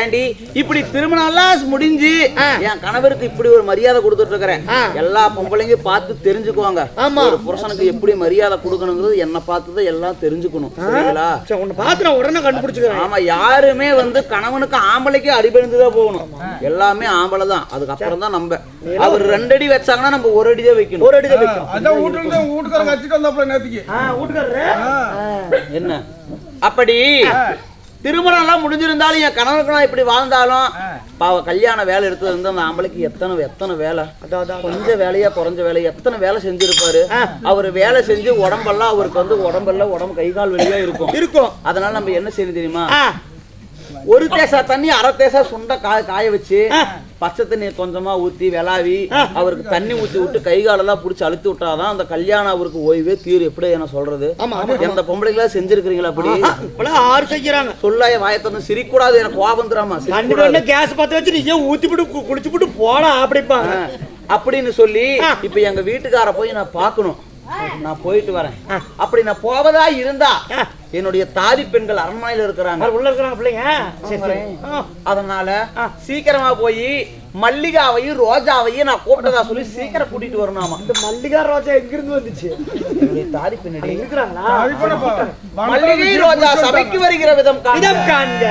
ஏண்டி இப்படி திருமணம் எல்லாம் முடிஞ்சு. என் கணவருக்கு இப்படி ஒரு மரியாதை கொடுத்துட்டு இருக்கிறேன். எல்லா பொம்பளைங்க பார்த்து தெரிஞ்சுக்குவாங்க. ஆமா. ஒரு புருஷனுக்கு எப்படி மரியாதை கொடுக்கணுங்கிறது என்ன பார்த்து தான் எல்லாம் தெரிஞ்சுக்கணும். சரிங்களா? சரி, உன்னை பார்த்து உடனே கண்டுபிடிச்சுக்கிறேன். ஆமா யாருமே வந்து கணவனுக்கு ஆம்பளைக்கு அடிபணிந்துதான் போகணும். எல்லாமே ஆம்பளை தான். அதுக்கப்புறம் தான் நம்ம. அவர் ரெண்டு அடி வச்சாங்கன்னா நம்ம ஒரு அடி தான் வைக்கணும். ஒரு அடி தான் வைக்கும் அதான் வீட்டுல வீட்டுக்காரங்க வச்சுட்டு வந்தாப்புல நேத்துக்கு. என்ன? அப்படி. திருமணம் எல்லாம் முடிஞ்சிருந்தாலும் என் கணவனுக்கு நான் இப்படி வாழ்ந்தாலும் பாவ கல்யாண வேலை எடுத்தது வந்து அந்த ஆம்பளைக்கு எத்தனை எத்தனை வேலை? கொஞ்சம் வேலையா குறைஞ்ச வேலை எத்தனை வேலை செஞ்சிருப்பாரு? அவர் வேலை செஞ்சு உடம்பெல்லாம் அவருக்கு வந்து உடம்பெல்லாம் உடம்பு கை கால் வெளியா இருக்கும். இருக்கும். அதனால நம்ம என்ன செய்யணும் தெரியுமா? ஒரு தேசா தண்ணி அரை தேசா சுண்ட காய வச்சு பச்சை தண்ணி கொஞ்சமா ஊத்தி விளாவி அவருக்கு தண்ணி ஊத்தி விட்டு கை காலெல்லாம் புடிச்சு அழுத்தி விட்டாதான் அந்த கல்யாணம் அவருக்கு ஓய்வே தீரும். எப்படி என்ன சொல்றது. எந்த பொம்பளைங்களா செஞ்சிருக்கிறீங்களா அப்படி? ஆறு செய்யறாங்க சொல்லாய வாயத்தந்து சிரிக்கூடாது எனக்கு கோபம் தராமா கேஸ் பத்த வச்சு நீ ஊத்தி போட்டு குளிச்சு போட்டு போடா அப்படிப்பாங்க. அப்படின்னு சொல்லி இப்ப எங்க வீட்டுக்கார போய் நான் பார்க்கணும். நான் போயிட்டு வரேன். அப்படி நான் போவதா இருந்தா என்னுடைய தாதி பெண்கள் அரண்மனையில இருக்கிறாங்க. உள்ள இருக்கிறாங்க பிள்ளைங்க. அதனால சீக்கிரமா போய் மல்லிகாவையும் ரோஜாவையும் நான் கூப்பிட்டதா சொல்லி சீக்கிரம் கூட்டிட்டு வரணுமா இந்த மல்லிகா ரோஜா எங்க இருந்து வந்துச்சு தாதி பெண்ணடி. இருக்கிறாங்களா. மல்லிகை ரோஜா சபைக்கு வருகிற விதம் காண்க. இடம் காண்க.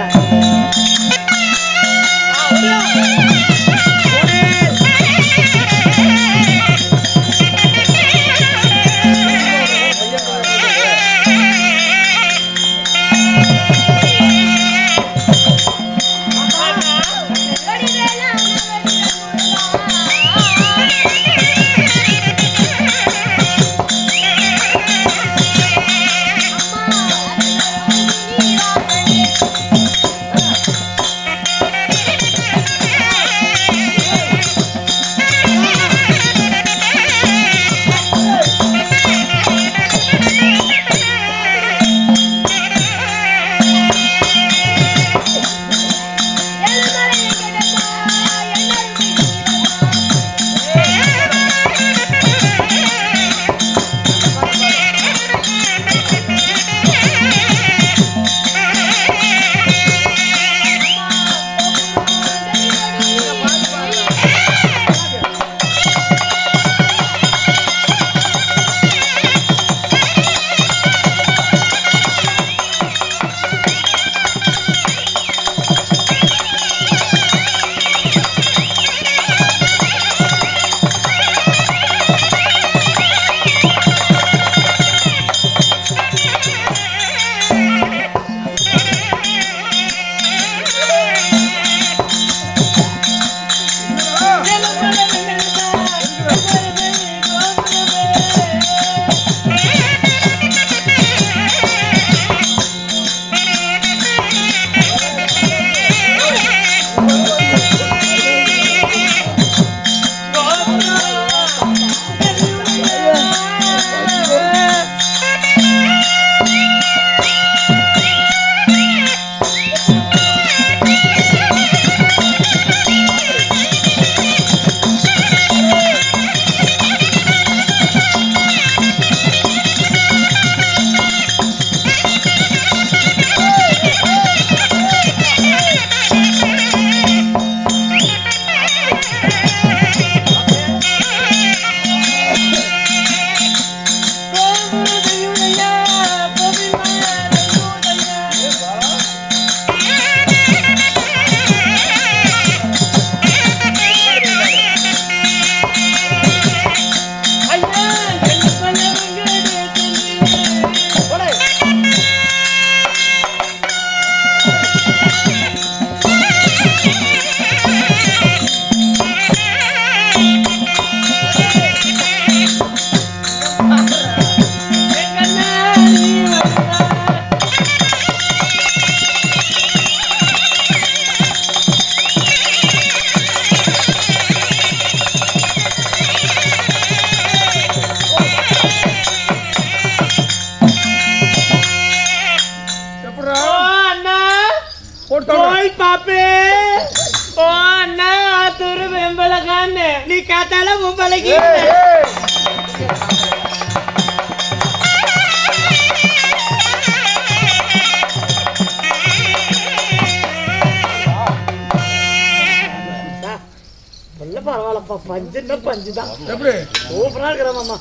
பஞ்சுன்னா பஞ்சுதான். எப்படி? சூப்பரா இருக்கிற மாமா?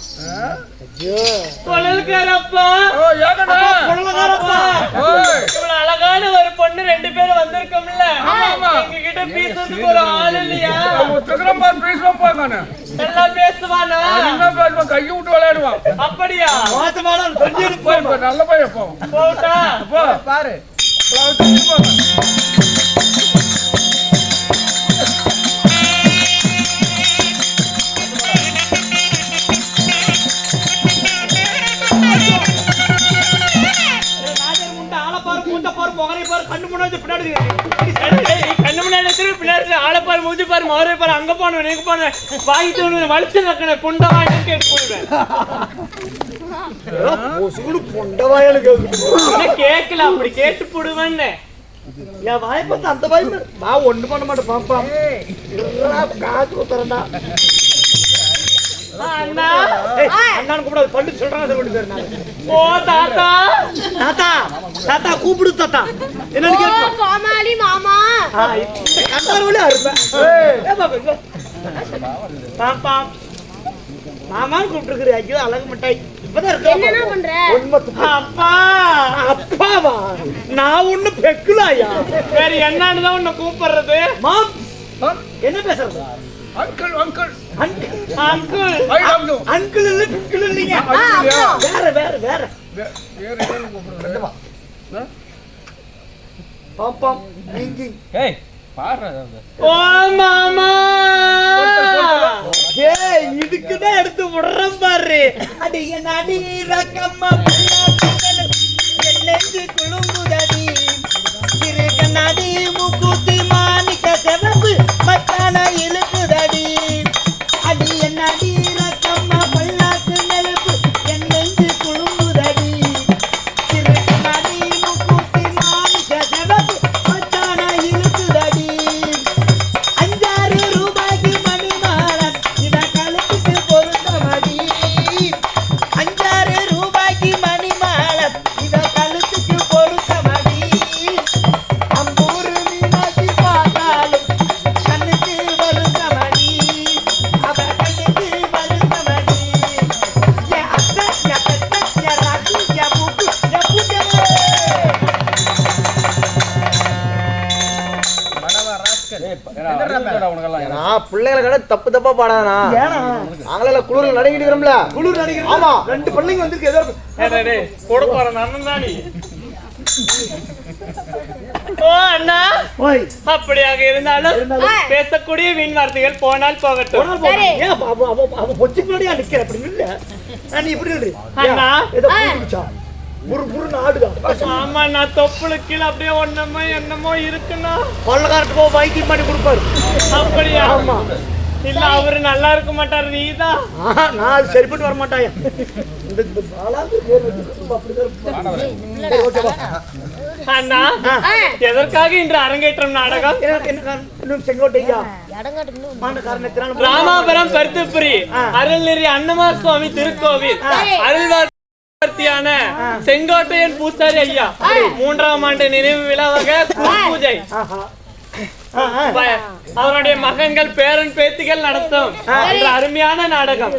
ஐயோ. கொழல்காரப்பா இவ்வளவு அழகான ஒரு பொண்ணு ரெண்டு பேரும் வந்திருக்கோம்ல. ஆமா. எங்க கிட்ட பேசுறதுக்கு ஒரு ஆள் இல்லையா? நல்லா பேசுவானா? என்ன பேசுவான். கையை விட்டு விளையாடுவான். அப்படியா? மாத்து மாடம் கொஞ்சம் இரு போய் இப்ப நல்ல பையன் போ. போட்டா? போ. பாரு. முகரை பாரு கண்ணு முன்னாடி பின்னாடி கண்ணு முன்னாடி இருக்கிற பின்னாடி ஆளை பாரு மூஞ்சி பாரு மதுரை பாரு அங்க போனவன் எங்க போனேன் வாங்கிட்டு வந்து வலிச்சு நக்கன புண்டை வாங்கிட்டு கேட்டு போடுவேன். கேட்கல அப்படி கேட்டு போடுவேன்னு. என் வாய் பார்த்து அந்த வாய். நான் ஒண்ணு பண்ண மாட்டேன் பாப்பா. காத்து குத்துறேன்டா அண்ணா. அண்ணான்னு கூப்பிடாது பண்டு சொல்றான் அதை கொண்டு போயிருந்தாங்க ஓ தாத்தா. தாத்தா தாத்தா கூப்பிடு தாத்தா. என்னன்னு ஓ, கேட்பா கோமாளி மாமா. வழியா இருப்பேன் ஏ பாப்பா, இங்க. வா. பாப்பா. மாமான்னு கூப்பிட்டுருக்குற ஐயோ அழகு மிட்டாய். அப்பாவா? நான் ஒண்ணு பெக்குலாயா? வேற என்னன்னு தான் உன்னை கூப்பிடுறது. மாம். என்ன பேசுறது? Uncle uncle. அங்கிள் அங்கிள் இல்ல பிங்கிள் இல்லைங்க வேற வேற வேற வேற நீங்க ஏய் ஓ மாமா ஏய் இதுக்குதான் எடுத்து விடுறேன் பாரு அடிய நடி ரக்கம்மா நான் பிள்ளைகளை கடை தப்பு தப்பா பாடாதா ஏனா நாங்களே குளிர்ல நடுங்கிட்டு குளிர் நடிகர் ஆமா. ரெண்டு பிள்ளைங்க வந்திருக்கு ஏதோ டேய், டேய், கூட போற அண்ணன் தானி ஓ அண்ணா. ஓய். அப்படியாக இருந்தாலும் பேசக்கூடிய வீண் வார்த்தைகள் போனால் போகட்டும். அவ- அவ- அவ பொச்சுக்கு முன்னாடியே நிக்கிற? அப்படி. நான் நீ இப்படி. அண்ணா. புருன்னு. ஆமா நான் தொப்புளு கீழே அப்படியே ஒன்னமோ என்னமோ இருக்குண்ணா கொள்ளைக்காரருக்கு போய் வைத்தியம் பண்ணி கொடுப்பாரு. அப்படியா ஆமா. இல்ல அவரு நல்லா இருக்க மாட்டாரு நீதான் ஆஹா, நான் அது சரிப்பட்டு வர மாட்டாயா. அண்ணா. எதற்காக இன்று அரங்கேற்றம் நாடகம் ராமாபுரம் கருத்துப்புரி. அருள்நெறி அன்னமார் சுவாமி திருக்கோவில் அருள்வார்த்தியான செங்கோட்டையன் பூசாரி ஐயா. மூன்றாம் ஆண்டு நினைவு விழாவாக குரு பூஜை அவருடைய மகன்கள் பேரன் பேத்திகள் நடத்தும் அருமையான நாடகம்.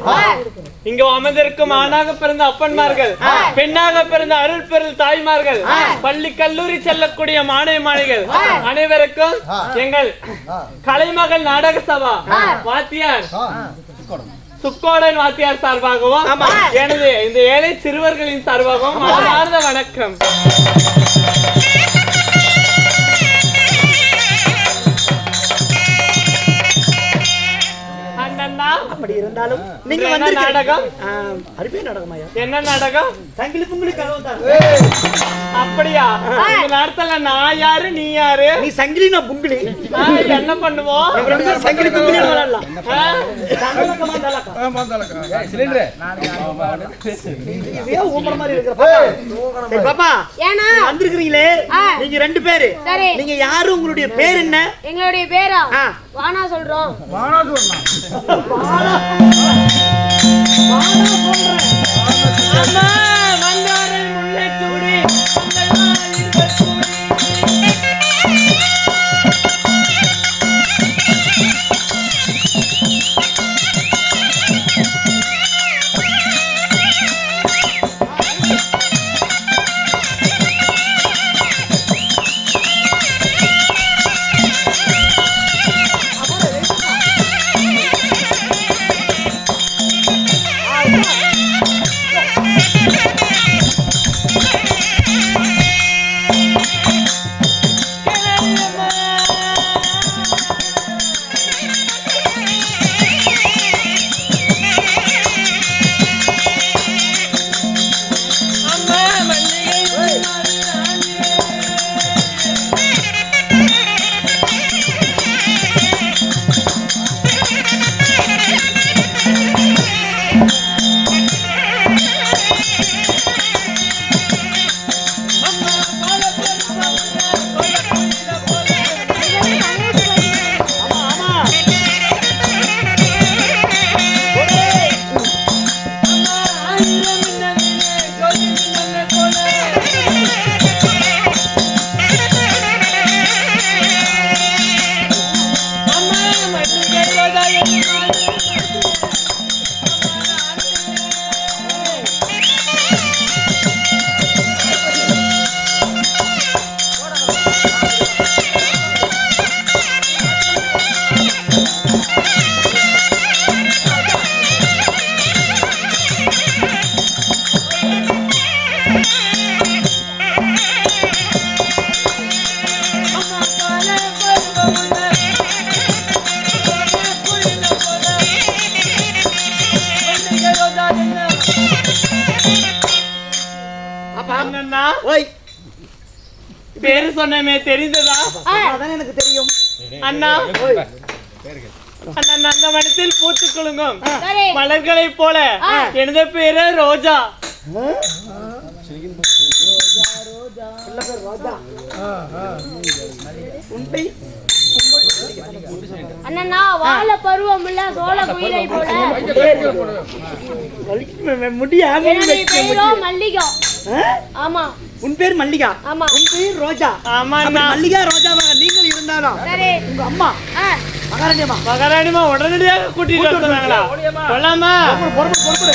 இங்கு அமர்ந்திருக்கும் ஆணாக பிறந்த அப்பன்மார்கள் பெண்ணாக பிறந்த அருள் பெருள் தாய்மார்கள் பள்ளி கல்லூரி செல்லக்கூடிய மாணவி மாணிகள் அனைவருக்கும் எங்கள் கலைமகள் நாடக சபா வாத்தியார். சுக்கோடன் வாத்தியார் சார்பாகவும் எனது இந்த ஏழை சிறுவர்களின் சார்பாகவும் வணக்கம். அண்ணா அப்படி இருந்தாலும் நீங்க என்ன வந்திருக்கீங்க. நாடகம்? அருமையா நாடகமாயா என்ன நாடகம்? தங்கிலி புங்கிலி கதவு தான். அப்படியா? இந்த நேரத்துல நான் யாரு நீ யாரு? நீ சங்கிலி நான் புங்கிலி. என்ன பண்ணுவோம்? சங்கிலி புங்கிலி இருக்கிற பாப்பா? வந்திருக்கிறீங்களே. நீங்க ரெண்டு பேரு. நீங்க யாரு? உங்களுடைய பேர் என்ன? எங்களுடைய பேரா. வானா சொல்றோம். வானாட்டு வரலாம் அம்மா மந்தாரை தெரிந்ததா அதான் எனக்கு தெரியும் அண்ணா அண்ணா நந்தவனத்தில் பூத்துக் குலுங்கும் சரி மலர்களைப் போல எனது பேரு ரோஜா அண்ணா வாழ பருவம் இல்ல சோழ குயிலை போல முடியா என்னுடைய பெயரோ மல்லிகா ஆமா. உன் பேர் மல்லிகா. ஆமா. உன் பேர் ரோஜா. ஆமா மல்லிகா ரோஜாவாக நீங்கள் இருந்தாலும் சரி. உங்க அம்மா மகாராணியம்மா. மகாராணிமா உடனடியாக கூட்டிட்டு சொன்னாங்களா கொள்ளாமா பொறுப்பு பொறுப்பு.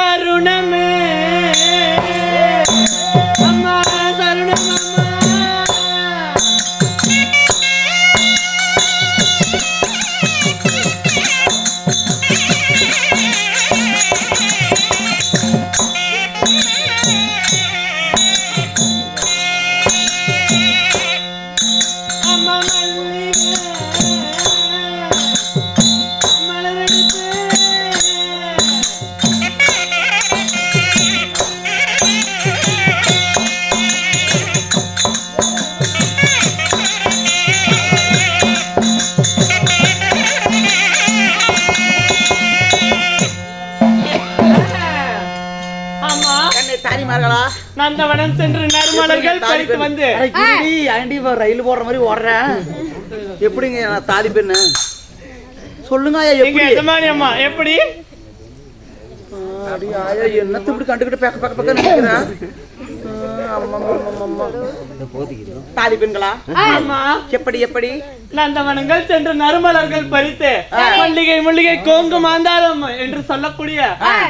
அம்மா ரயில் போடுற மாதிரி ஓடுறேன். எப்படிங்க நான் தாலி பெண்ணு? சொல்லுங்க ஐயா எப்படி? அம்மா எப்படி? அடி ஆயா என்னத்த இப்படி கண்டுக்கிட்டு பக்க பக்க பக்க நினைக்கிறேன் தாலி பெண்களா ஆமா. எப்படி எப்படி? நந்தவனங்கள் சென்று நறுமலர்கள் பறித்து மல்லிகை முல்லிகை கோங்கு மாந்தாரம் என்று சொல்லக்கூடிய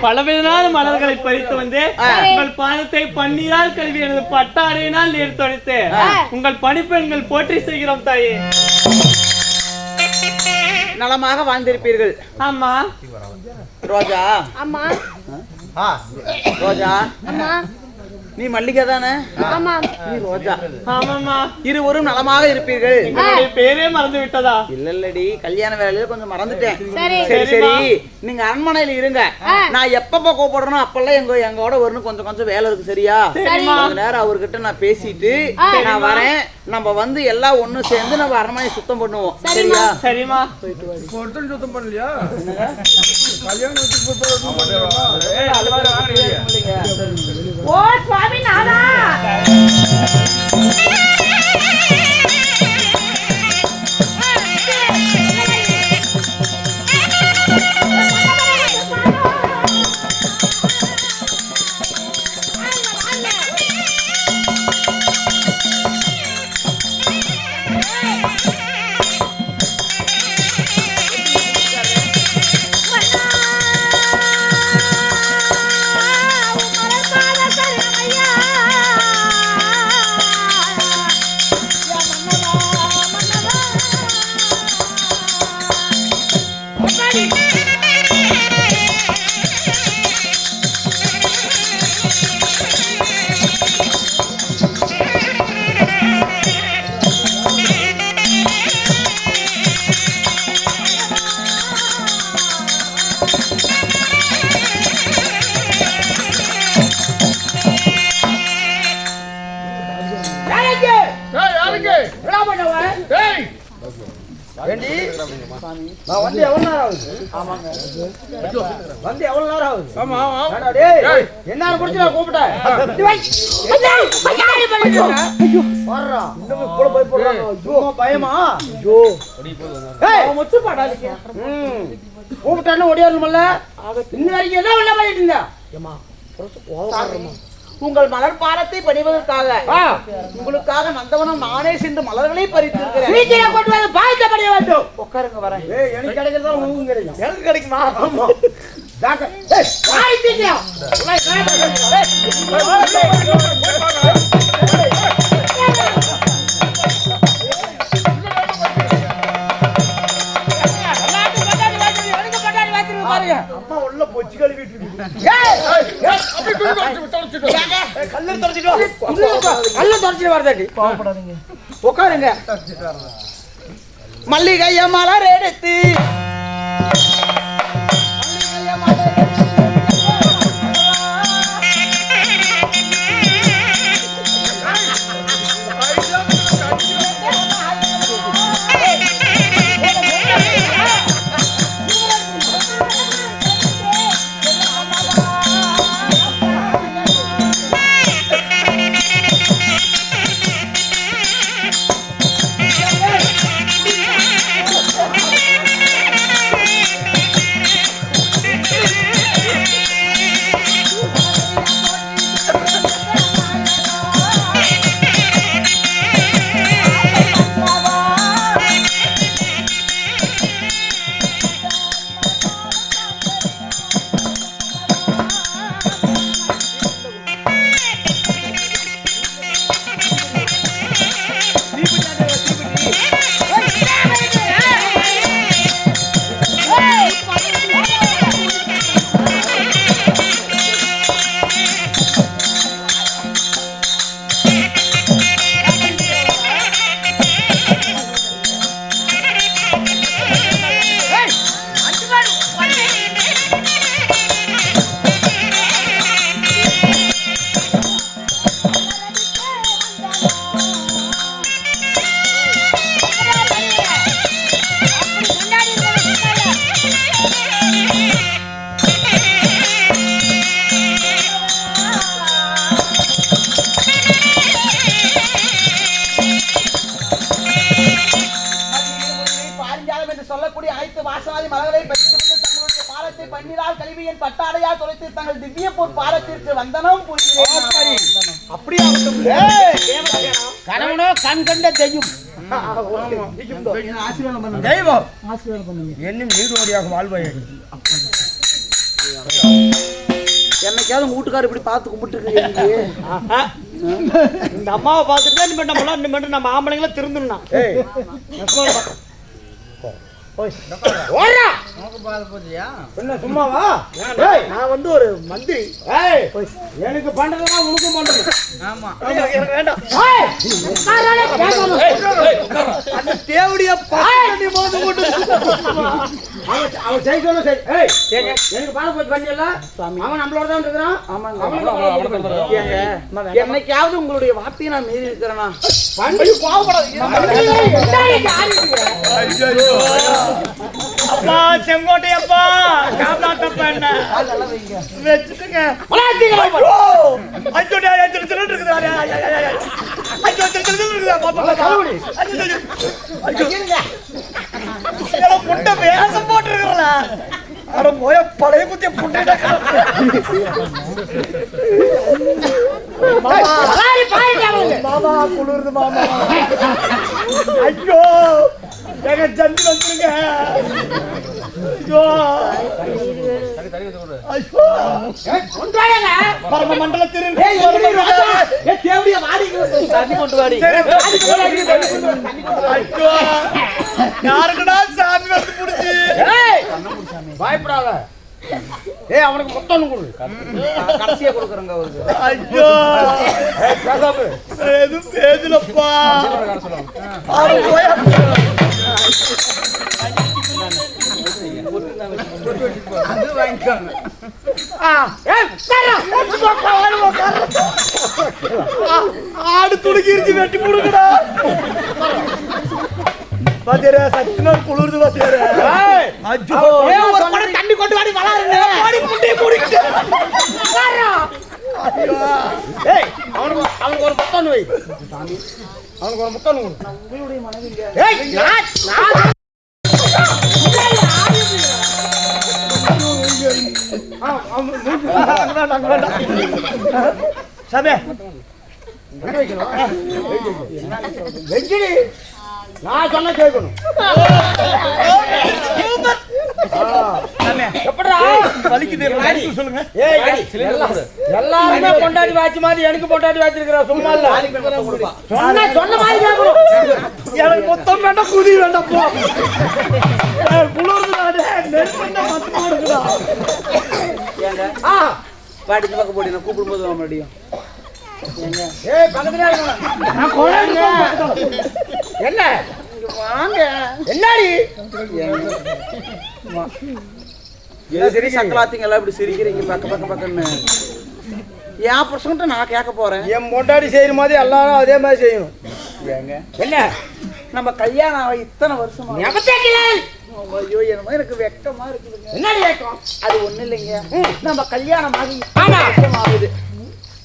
பலவிதமான மலர்களை பறித்து வந்து உங்கள் பாதத்தை பன்னீரால் கழுவி எனது பட்டாடையினால் நீர் தொடைத்து உங்கள் பணிப்பெண்கள் போற்றி செய்கிறோம் தாயே. நலமாக வாழ்ந்திருப்பீர்கள். ஆமா. ரோஜா. ஆமா. ரோஜா. ஆமா நீ மல்லிகை தானே? ஆமா. நீ ரோஜா. ஆமாமா இருவரும் நலமாக இருப்பீர்கள். பேரே மறந்து விட்டதா? இல்ல இல்லடி கல்யாண வேலையில கொஞ்சம் மறந்துட்டேன். சரி. சரி நீங்க அரண்மனையில இருங்க. நான் எப்பப்ப கூப்பிடுறேனோ அப்பெல்லாம் எங்க எங்கோட வரணும் கொஞ்சம் கொஞ்சம் வேலை இருக்கு சரியா. கொஞ்ச நேரம் அவர்கிட்ட நான் பேசிட்டு நான் வரேன். நம்ம வந்து எல்லாம் ஒண்ணு சேர்ந்து நம்ம அரண்மனை சுத்தம் பண்ணுவோம் சரியா? சரிம்மா. இப்போ ஒருத்தன் சுத்தம் பண்ணலையா? கல்யாணத்துக்கு போய் ஓ சுவாமி நானா? வந்து எவ்வளவு நேரம் ஆகுது? ஆமா ஆமா டேய் என்ன நான் கூப்பிட்டேன் வர்றா இன்னும் ஐயோ பயமா ஐயோ ஏய் பாடாதீங்க ம் கூப்பிட்டானே ஓடியாரணும்ல இன்ன வரைக்கும் என்ன பண்ண பண்ணிட்டு இருந்தா ஏமா உங்கள் மலர் பாரத்தை பணிவதற்காக உங்களுக்காக நந்தவனம் நானே சென்று மலர்களை பறித்திருக்கிறேன் வீட்டில கொண்டு வந்து பாய்ச்ச படிய வேண்டும் உட்காருங்க வரேன் எனக்கு கிடைக்கிறதா உங்களுக்கு கிடைக்கும் எனக்கு கிடைக்குமா ஆமா பொச்சு கழுவிட்டு. கல்லு தொடச்சிட்டு வா கல்ல தொடச்சிட்டு வரதாடி உட்காருங்க மல்லிகைய மலர் எடுத்து கண் கண்ட தெய்வம். தெய்வம். என்னும் நீரோடியாக வாழ்வாய். என்னைக்காவது உங்க வீட்டுக்காரர் இப்படி பார்த்து கும்பிட்டு இந்த அம்மாவை பார்த்துட்டு தான் இனிமேல் நம்ம ஆம்பளைங்கள திருந்தணும் சும்மாவா? நான் வந்து ஒரு மந்திரி. எனக்கு பண்றதெல்லாம் உனக்கும் பண்றது ஆமா. எனக்கு வேண்டாம். அந்த தேவடிய பாடி போது போட்டு அவன் அவன் சரி சரி. ஏய் எனக்கு பாட போய் பண்ணியல அவன் நம்மளோட தான் இருக்கிறான். ஆமாங்க. ஏங்க, என்னைக்காவது உங்களுடைய வார்த்தையை நான் மீறி இருக்கிறேனா? பண்ணி அப்பா செங்கோட்டை அப்பா. என்ன? வச்சுட்டுங்க ஐயோ ஐயோ திரு திரு இருக்குது ஐயோ திரு திரு இருக்குது பாப்பா பாப்பா ஐயோ. வேஷம் போட்டுருக்கல அட போய பழைய குத்திய புண்டை மாமா குளிருது மாமா. ஐயோ. எங்க ஜந்தி வந்துருங்க. ஐயோ. ஐயோ. பரம மண்டல திரு தண்ணி கொண்டு வாடி. ஐயோ. யாருக்குடா சாமி வந்து புடிச்சு? பயப்படாத. ஏய் அவனுக்கு மொத்தம் கொடு. நான் கடைசியா கொடுக்குறேங்க அவருக்கு. ஐயோ. எதுவும் பேசலப்பா. அவன் போய் ஆ, ஏய், ஆடு உட்காரு. ஆ, வெட்டி கொடுக்கடா பாத்தியாரா சத்தியமா குளிர்து பாத்தியாரா தண்ணி கொண்டு வாடி வளருங்க முடிக்கிட்டு அவனுக்கு அவனுக்கு ஒரு பத்தொன்னு வை அவனுக்கு ஒரு நான் நான் சாமி வெஜ்ஜிடி. நான் சொன்ன கேட்கணும். எப்படிடா சொல்லுங்க. ஏய் எல்லாம் எல்லாருமே பொண்டாட்டி வாட்சி மாதிரி எனக்கு பொண்டாட்டி வாச்சிருக்கிறா சும்மா இல்ல. சொன்ன சொன்ன மாதிரி கேட்கணும் எனக்கு மொத்தம் வேண்டாம் குதி வேண்டாம் போ. குளிர்ந்து நெருப்பு மொத்தமா இருக்குதா ஏங்க? ஆ. பாடி இந்த பக்கம் போடி நான் கூப்பிடும்போது வர முடியும் என்ன? வாங்க. என்னடி? சரி சக்கலாத்தீங்களா இப்படி சிரிக்கிறீங்க பக்க பக்க பக்கன்னு. என் பர்சன்ட் நான் கேட்க போறேன். என் பொண்டாட்டி செய்யற மாதிரி எல்லாரும் அதே மாதிரி செய்யணும் ஏங்க? என்ன? நம்ம கல்யாணம் ஆகி இத்தனை வருஷமா? ஐயோ என்னமோ எனக்கு வெக்கமா இருக்குதுங்க. என்னடி கேட்கும் அது ஒண்ணு இல்லைங்க. நம்ம கல்யாணம் ஆகி ஆகுது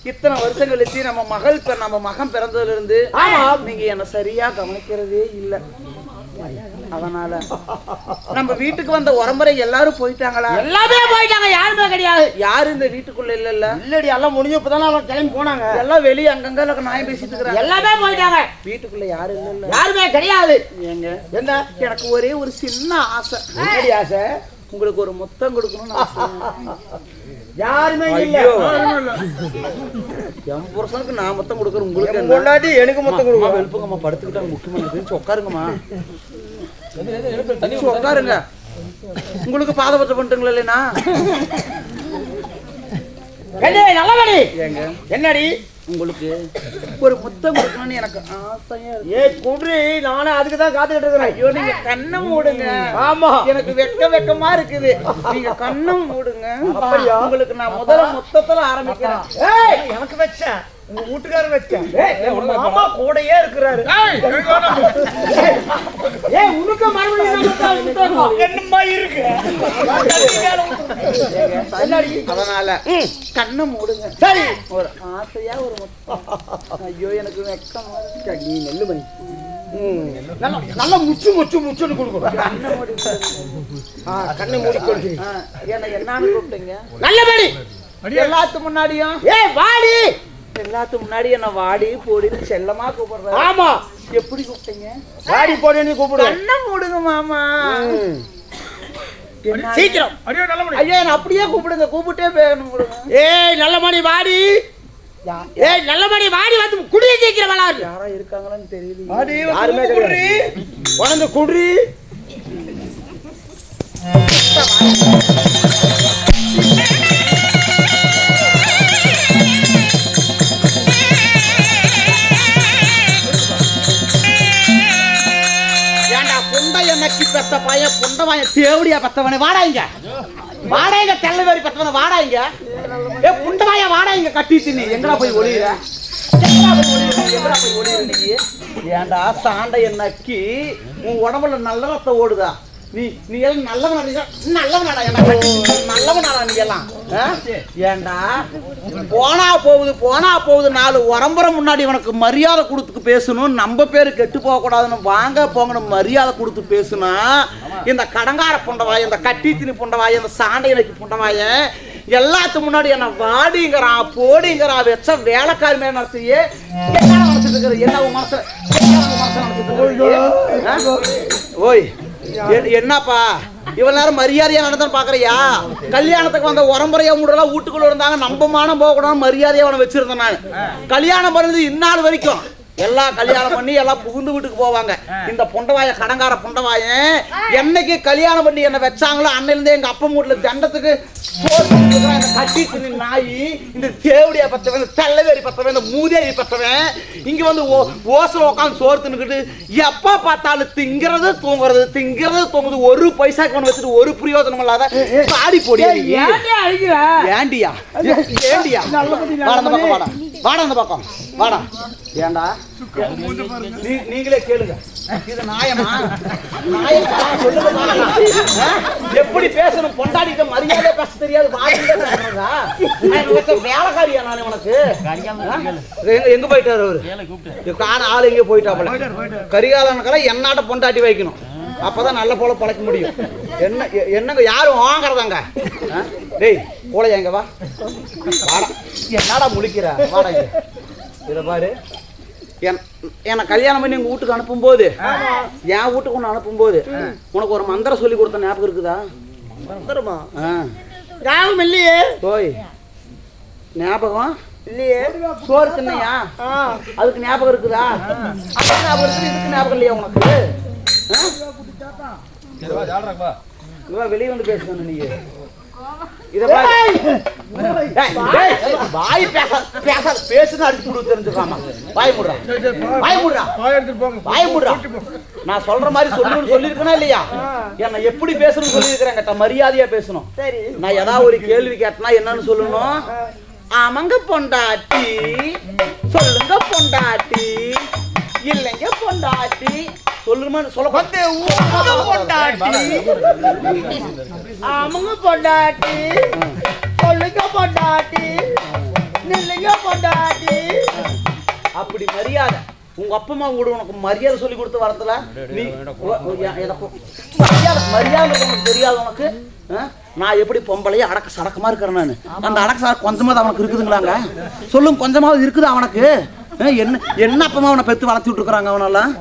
இத்தனை வருஷம் கழிச்சு நம்ம மகள் பிற- நம்ம மகன் பிறந்ததுல இருந்து ஆமா. நீங்க என்ன சரியா கவனிக்கிறதே இல்ல. அதனால நம்ம வீட்டுக்கு வந்த உரம்பரை எல்லாரும் போயிட்டாங்களா? எல்லாமே போயிட்டாங்க. யாருமே கிடையாது. யாரு இந்த வீட்டுக்குள்ள இல்லல்ல? இல்லடி எல்லாம் முடிஞ்சு இப்பதானே அவங்க கிளம்பி போனாங்க. எல்லாம் வெளியே அங்கங்க எல்லாம் நாயம் பேசிட்டு இருக்கிறாங்க. எல்லாமே போயிட்டாங்க. வீட்டுக்குள்ள யாரும் இல்லல்ல. யாருமே கிடையாது. ஏங்க? என்ன? எனக்கு ஒரே ஒரு சின்ன ஆசை. ஆசை? உங்களுக்கு ஒரு முத்தம் கொடுக்கணும்னு ஆசை யாருமே இல்ல. என் புருஷனுக்கு நான் முத்தம் கொடுக்குறேன் உங்களுக்கு? பொண்டாட்டி எனக்கு மொத்தம் அம்மா, கொடுக்கும் எழுப்புங்கம்மா படுத்துக்கிட்டாங்க முக்கியமான உட்காருங்கம்மா. உட்காருங்க. உங்களுக்கு பாதபட்சம் பண்ணிட்டுங்களா இல்லைனா என்னடி? உங்களுக்கு? ஒரு முத்தம் கொடுக்கணும்னு எனக்கு ஆசையா இருக்கு. ஏ குன்றி நானே அதுக்கு தான் காத்துக்கிட்டு இருக்கிறேன். ஐயோ நீங்க கண்ணை மூடுங்க. ஆமா. எனக்கு வெக்க வெக்கமா இருக்குது. நீங்க கண்ணை மூடுங்க. அப்படியா? உங்களுக்கு நான் முதல்ல மொத்தத்துல ஆரம்பிக்கிறேன். ஏய் எனக்கு வச்சேன். உங்க வீட்டுக்காரர் வச்சேன். மாமா கூடயே இருக்கிறாரு. ஏய் உனக்கு மறுபடியும் நம்ம தான் விட்டுறோம். என்னம்மா இருக்கு? அதனால கண்ணை மூடுங்க. சரி. ஒரு ஆசையா ஒரு ஐயோ எனக்கு வெக்கமா இருக்கு. நீ நெல்லு மணி நல்லா முச்சு முச்சு முச்சுன்னு கொடுக்கணும். கண்ணை மூடி ஆ, கண்ணை மூடி கொடுக்கிறீ ஆ, எனக்கு என்னன்னு கூப்பிட்டீங்க? நல்லபடி எல்லாத்து முன்னாடியும்? ஏய் வாடி. எல்லாத்து முன்னாடி என்ன வாடி போடின்னு செல்லமா கூப்பிடுற ஆமா. எப்படி கூப்பிட்டீங்க? வாடி போடுன்னு கூப்பிடு. கண்ணை மூடுங்க மாமா? சீக்கிரம். அடியோ நல்ல மணி. ஐயா அப்படியே கூப்பிடுங்க கூப்பிட்டே பேசணும் கொடுங்க ஏய் நல்ல மணி வாடி. ஏய் நல்ல மணி வாடி வந்து குடிய சீக்கிரம் விளாடு யாரா இருக்காங்களான்னு தெரியல அடி யாருமே கிடையாது. உடந்து குடி. எப்படியா பத்தவனே வாடாங்க வாடகைங்க தெல்ல வேறு பத்தவன வாடாங்க ஏ புண்டமாயா வாடாங்க கட்டிட்டு நீ. எங்கடா போய் ஒளியிற? ஏன்டா சாண்டை என்னக்கி உன் உடம்புல நல்ல ரத்தம் ஓடுதா? நீ நீ எல்லாம் நல்லவனா நல்லவனாடா என்ன நல்லவனாடா நீ எல்லாம்? ஏண்டா? போனா போகுது போனா போகுது. நாலு உரம்பரை முன்னாடி உனக்கு மரியாதை கொடுத்து பேசணும். நம்ம பேரு கெட்டு போக கூடாதுன்னு வாங்க போங்கன்னு மரியாதை கொடுத்து பேசுனா இந்த கடங்கார புண்டவாய் இந்த கட்டித்தினி புண்டவாய் இந்த சாண்டையனுக்கு புண்டவாய எல்லாத்துக்கு முன்னாடி என்ன வாடிங்கிறான் போடிங்கிறான் வச்ச வேலைக்காரி மேல நடத்தியே என்ன நினைச்சிட்டு இருக்கிற என்ன இருக்கிற? ஆ? ஓய் என்னப்பா? இவ்வளவு நேரம் மரியாதையா நடந்தான்னு பாக்குறியா? கல்யாணத்துக்கு வந்த உரம்புறையா முடலாம் வீட்டுக்குள்ள இருந்தாங்க நம்பமான மானம் போக கூடாது மரியாதையா அவனை வச்சிருந்தேன் நான். கல்யாணம் பண்ணது இந்நாள் வரைக்கும். எல்லாம் கல்யாணம் பண்ணி எல்லாம் புகுந்து வீட்டுக்கு போவாங்க. இந்த புண்டவாய கடங்கார புண்டவாயன் என்னைக்கு கல்யாணம் பண்ணி என்ன வச்சாங்களோ அன்னையிலிருந்து எங்க அப்பா வீட்டுல தண்டத்துக்கு சோறு கொடுக்குறான். இந்த கட்டி நாய் இந்த தேவடியா பத்தவன் இந்த தெல்லவேரி பத்தவன் இந்த மூதேவி பத்தவன் இங்க வந்து ஓசல உட்காந்து சோறு தின்னுக்கிட்டு எப்ப பார்த்தாலும் திங்கிறது தூங்குறது திங்கிறது தூங்குது ஒரு பைசாக்கு ஒன்று வச்சுட்டு ஒரு பிரயோஜனம் இல்லாத போடி. அடிக்கிற? ஏண்டியா ஏண்டியா வாடா அந்த பக்கம் வாடா. வாடா அந்த பக்கம். வாடா. ஏண்டா? நீ நீங்களே கேளுங்க. இது நாயமா நாயமா சொல்லுங்க எப்படி பேசணும்? பொண்டாடிட்ட மரியாதை பேச தெரியாது. நான் வேலைக்காரியா நான் உனக்கு? எங்க எங்க போயிட்டாரு அவரு? காண ஆள் எங்கேயோ போயிட்டாப்புல. கரிகாலனுக்கெல்லாம் என்னாட்ட பொண்டாட்டி வைக்கணும். அப்பதான் நல்ல போல பழைக்க முடியும். என்ன என்னங்க யாரும் வாங்குறதாங்க? ஆ? டேய் போலையா எங்க வா. வாடா. என்னடா முழிக்கிற? வாடா இதை பாரு. என்னை கல்யாணம் பண்ணி உங்க வீட்டுக்கு அனுப்பும்போது என் வீட்டுக்கு ஒன்று அனுப்பும்போது உனக்கு ஒரு மந்திரம் சொல்லி கொடுத்த ஞாபகம் இருக்குதா? வந்துருமா ஆ. ஞாபகம் இல்லையே? ஓய் ஞாபகம்? இல்லையே. சோறு தின்னையா? அதுக்கு ஞாபகம் இருக்குதா? அதுக்கு ஞாபகம் இருக்குது இதுக்கு ஞாபகம் இல்லையா உனக்கு? வெளியே வந்து பேசுறேன் நீ. இத பாரு. டேய், டேய், வாய் பேச பேச பேசுன்னு அடிச்சு விடு தெரிஞ்சுக்காம வாய் முடுறா. வாய் நான் சொல்ற மாதிரி சொல்லணும்னு சொல்லியிருக்கேனா இல்லையா? என்ன எப்படி பேசணும்னு சொல்லியிருக்கிறேன் கேட்ட மரியாதையா பேசணும். சரி. நான் ஏதாவது ஒரு கேள்வி கேட்டனா என்னன்னு சொல்லணும்? ஆமாங்க பொண்டாட்டி. சொல்லுங்க பொண்டாட்டி. இல்லைங்க பொண்டாட்டி. சொல்லுமா சொல்ல பொண்டாட்டி. ஆமாங்க பொண்டாட்டி. சொல்லுங்க பொண்டாட்டி. நில்லுங்க பொண்டாட்டி. அப்படி மரியாதை. உங்க அப்பா அம்மா கூட உனக்கு மரியாதை சொல்லி கொடுத்து வரதுல நீ எனக்கு மரியாதை மரியாதை உனக்கு தெரியாது உனக்கு? நான் எப்படி பொம்பளையே அடக்க சடக்கமா இருக்கிறேன் நான்? அந்த அடக்க சடக்கு கொஞ்சமாவது அவனுக்கு இருக்குதுங்களாங்க? சொல்லுங்க கொஞ்சமாவது இருக்குதா அவனுக்கு? என்ன என்ன அப்பமா அவனை பெத்து வளர்த்தி விட்டுருக்குறாங்க அவனெல்லாம்?